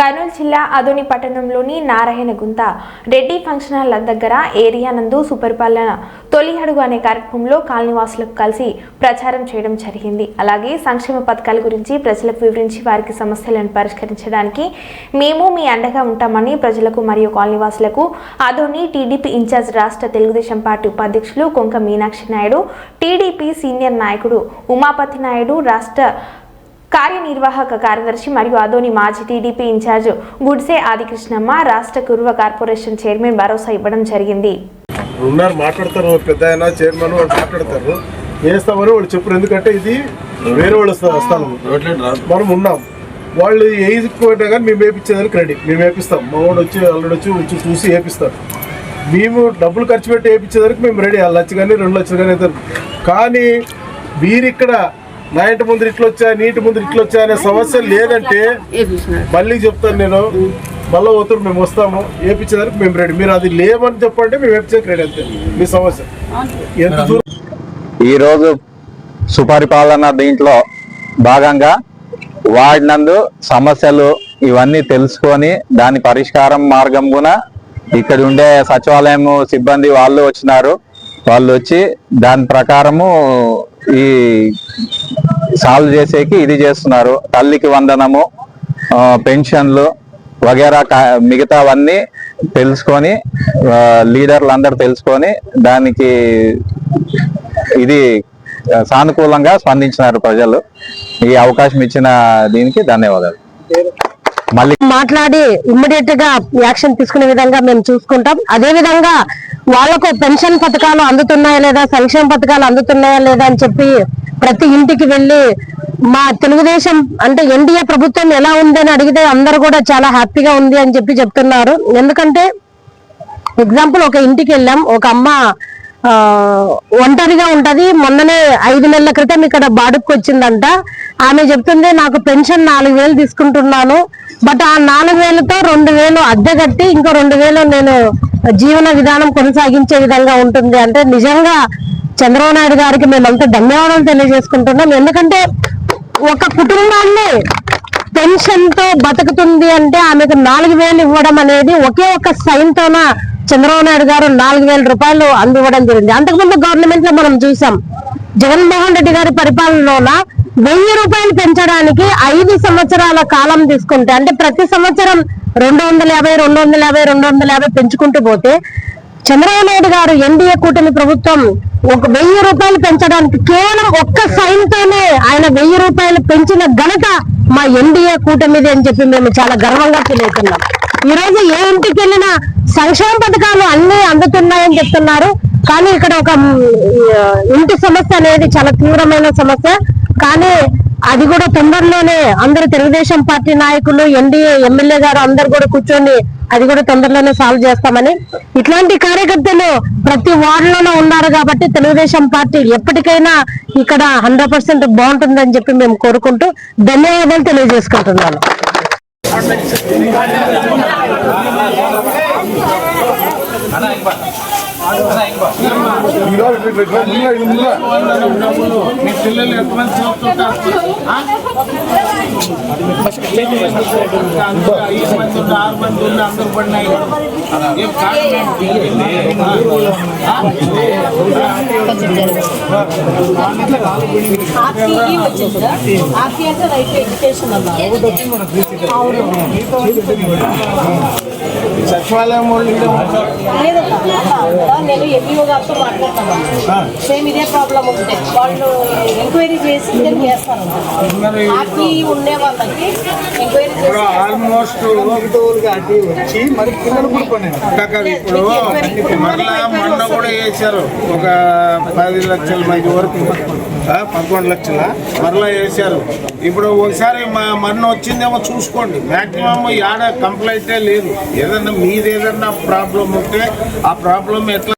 కర్నూలు జిల్లా అదోని పట్టణంలోని Narayana Gunta Reddy function hall దగ్గర ఏరియా నందు సుపరిపాలన తొలి అడుగు అనే కార్యక్రమంలో కాలనీవాసులకు కలిసి ప్రచారం చేయడం జరిగింది. అలాగే సంక్షేమ పథకాల గురించి ప్రజలకు వివరించి వారికి సమస్యలను పరిష్కరించడానికి మేము మీ అండగా ఉంటామని ప్రజలకు మరియు కాలనీవాసులకు అదోని టీడీపీ ఇన్ఛార్జ్ రాష్ట్ర తెలుగుదేశం పార్టీ ఉపాధ్యక్షులు కొంక మీనాక్షి నాయుడు టీడీపీ సీనియర్ నాయకుడు ఉమాపతి నాయుడు రాష్ట్ర కార్యనిర్వాహక కార్యదర్శి మరియు అదోని మాజీ టీడీపీ ఇన్ఛార్జ్ గుడ్సే ఆదికృష్ణమ్మ రాష్ట్ర కురువ కార్పొరేషన్ చైర్మన్ భరోసా ఇవ్వడం జరిగింది. ఉన్నారు మాట్లాడతారు పెద్ద చైర్మన్ వాళ్ళు మాట్లాడతారు. వేస్తామని వాళ్ళు చెప్పరు ఎందుకంటే ఇది వేరే వాళ్ళ స్థలం. మనం ఉన్నాం. వాళ్ళు వేయకపోయినా కానీ మేము వేయించేదానికి రెడీ. మేము వేపిస్తాం. మా వాడు వచ్చి అల్లుడు వచ్చి వచ్చి చూసి వేపిస్తాం మేము డబ్బులు ఖర్చు పెట్టి వేయించేదానికి మేము రెడీ. ఆ లక్ష కానీ రెండు లక్షలు కానీ అవుతారు కానీ వీరిక్కడ నా ఇంటి ముందు ఇట్లా వచ్చా నీటి ముందు ఇట్లా వచ్చా అనే సమస్య లేదంటే మళ్ళీ చెప్తాను నేను. మళ్ళీ పోతారు మేము వస్తాము. వేపించేదానికి మేము రెడీ మీరు అది లేవని చెప్పండి మేము వేపించేకి రెడీ అంతే. మీ సమస్య. ఎంత దూరం? ఈరోజు సుపరిపాలన దీంట్లో భాగంగా వాడినందు సమస్యలు ఇవన్నీ తెలుసుకొని దాని పరిష్కారం మార్గం కూడా ఇక్కడ ఉండే సచివాలయం సిబ్బంది వాళ్ళు వచ్చినారు. వాళ్ళు వచ్చి దాని ప్రకారము ఈ సాల్వ్ చేసేకి ఇది చేస్తున్నారు. తల్లికి వందనము పెన్షన్లు వగేరా కా- మిగతావన్నీ తెలుసుకొని లీడర్లు అందరు తెలుసుకొని దానికి ఇది సానుకూలంగా స్పందించినారు ప్రజలు. ఈ అవకాశం ఇచ్చిన దీనికి ధన్యవాదాలు. మళ్ళీ మాట్లాడి ఇమ్మీడియట్గా యాక్షన్ తీసుకునే విధంగా మేము చూసుకుంటాం. అదే విధంగా వాళ్ళకు పెన్షన్ పథకాలు అందుతున్నాయా లేదా సంక్షేమ పథకాలు అందుతున్నాయా లేదా అని చెప్పి ప్రతి ఇంటికి వెళ్ళి మా తెలుగుదేశం అంటే ఎన్డీఏ ప్రభుత్వం ఎలా ఉంది అని అడిగితే అందరు కూడా చాలా హ్యాపీగా ఉంది అని చెప్పి చెప్తున్నారు. ఎందుకంటే ఎగ్జాంపుల్ ఒక ఇంటికి వెళ్ళాం. ఒక అమ్మ ఆ, ఒంటరిగా ఉంటది. మొన్ననే ఐదు నెలల క్రితం ఇక్కడ బాడుకు వచ్చిందంట ఆమె చెప్తుంది నాకు పెన్షన్ నాలుగు వేలు తీసుకుంటున్నాను. బట్ ఆ నాలుగు వేలతో రెండు వేలు అద్దె కట్టి ఇంకో రెండు వేలు నేను జీవన విధానం కొనసాగించే విధంగా ఉంటుంది. అంటే నిజంగా చంద్రబాబు నాయుడు గారికి మేమంతా ధన్యవాదాలు తెలియజేసుకుంటున్నాం. ఎందుకంటే ఒక కుటుంబాన్ని పెన్షన్తో బతుకుతుంది అంటే ఆమెకు నాలుగు వేలు ఇవ్వడం అనేది ఒకే ఒక సైన్తోన చంద్రబాబు నాయుడు గారు నాలుగు వేల రూపాయలు అందివ్వడం జరిగింది. అంతకుముందు గవర్నమెంట్లో మనం చూసాం జగన్మోహన్ రెడ్డి గారి పరిపాలనలోన వెయ్యి రూపాయలు పెంచడానికి ఐదు సంవత్సరాల కాలం తీసుకుంటే అంటే ప్రతి సంవత్సరం రెండు వందల యాభై రెండు వందల యాభై రెండు వందల యాభై పెంచుకుంటూ పోతే చంద్రబాబు నాయుడు గారు ఎన్డీఏ కూటమి ప్రభుత్వం ఒక వెయ్యి రూపాయలు పెంచడానికి కేవలం ఒక్క సైన్ తోనే ఆయన వెయ్యి రూపాయలు పెంచిన ఘనత మా ఎన్డీఏ కూటమిది అని చెప్పి మేము చాలా గర్వంగా ఫీల్ అవుతున్నాం ఈ రోజు ఏ ఇంటికి వెళ్ళినా సంక్షేమ పథకాలు అన్ని అందుతున్నాయని చెప్తున్నారు. కానీ ఇక్కడ ఒక ఇంటి సమస్య అనేది చాలా తీవ్రమైన సమస్య. కానీ అది కూడా తొందరలోనే అందరు తెలుగుదేశం పార్టీ నాయకులు ఎన్డీఏ ఎమ్మెల్యే గారు అందరు కూడా కూర్చొని అది కూడా తొందరలోనే సాల్వ్ చేస్తామని. ఇట్లాంటి కార్యకర్తలు ప్రతి వార్డులోనూ ఉన్నారు కాబట్టి తెలుగుదేశం పార్టీ ఎప్పటికైనా ఇక్కడ హండ్రెడ్ పర్సెంట్ బాగుంటుందని చెప్పి మేము కోరుకుంటూ ధన్యవాదాలు తెలియజేసుకుంటున్నాను. మీ పిల్లలు ఎంతమంది చదువుతుంటారు ఐదు మంది ఉంటే ఆరు మంది ఉంటే అందరూ పడినాయి ఏం కారణం ఎడ్యుకేషన్ అన్నారు. సచివాలయం వాళ్ళు ఈడ నేను ఎంఈఓ గారితో మాట్లాడతాను సేమ్ ఇదే ప్రాబ్లం ఉంటే వాళ్ళు ఎంక్వైరీ చేసి నేను చేస్తాను మరి ఉండే వాళ్ళకి ఎంక్వైరీ చేసి ఇప్పుడు ఆల్మోస్ట్ వచ్చి మరి పిల్లలు కూడా ఇప్పుడు మరలా మొన్న కూడా వేశారు ఒక పది లక్షల మంది వరకు పదకొండు లక్షల మరలా వేశారు ఇప్పుడు ఒకసారి మా మొన్న వచ్చిందేమో చూసుకోండి. మాక్సిమం యాడ కంప్లైంటే లేదు. ఏదన్నా మీదేదన్నా ప్రాబ్లం ఉంటే ఆ ప్రాబ్లం ఎట్లా